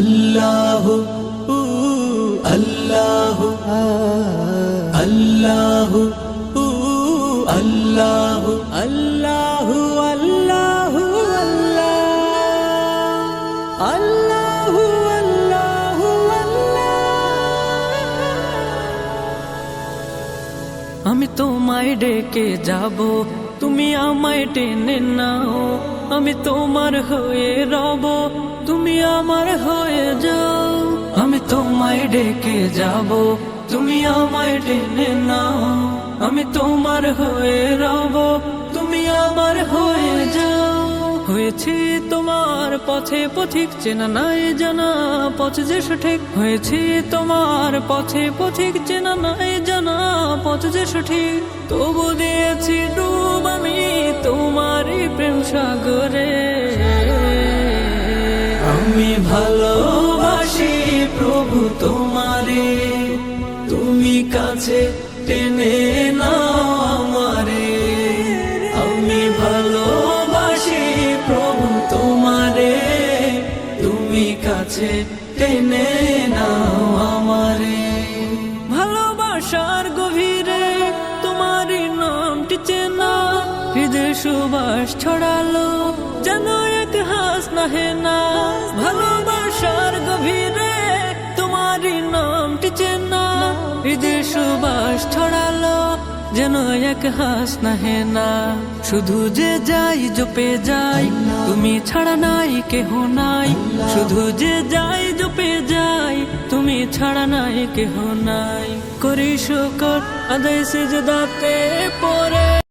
আল্লাহ আল্লাহ আল্লাহ আল্লাহ আল্লাহ আল্লাহ আল্লাহ আল্লাহ। আমি তোমায় ডেকে যাব, তুমি আমায় টেনে নাও। আমি তোমার হয়ে রব আমার হয়ে যাও। আমি তোমায় ডেকে যাব, তুমি আমায় টেনে নাও। আমি তোমার হয়ে রব, তুমি আমার হয়ে যাও। হয়েছি তোমার পথে পথিক, চেনা নাই জানা পথ যে সঠিক। হয়েছি তোমার পথে পথিক, চেনা নাই জানা পথ যে সঠিক। তবু দিয়েছি কাছে টেনে নাও আমারে। আমি ভালোবাসি প্রভু তোমারে। তুমি কাছে টেনে নাও আমারে। ভালোবাসার গভীরে তোমারই নামটি চেনা। হৃদয় সুবাস ছড়ালো, যেন এক হাস নাহে না। ভালোবাসার হৃদয় সুবাস ছড়ালো, যেন এক হাস নাহে না। শুধু যে যাই জপে যাই, তুমি ছাড়া নাই কেহ নাই। শুধু যে যাই জপে যাই, তুমি ছাড়া নাই কেহ নাই। করি শুকর আদায় সে দাতে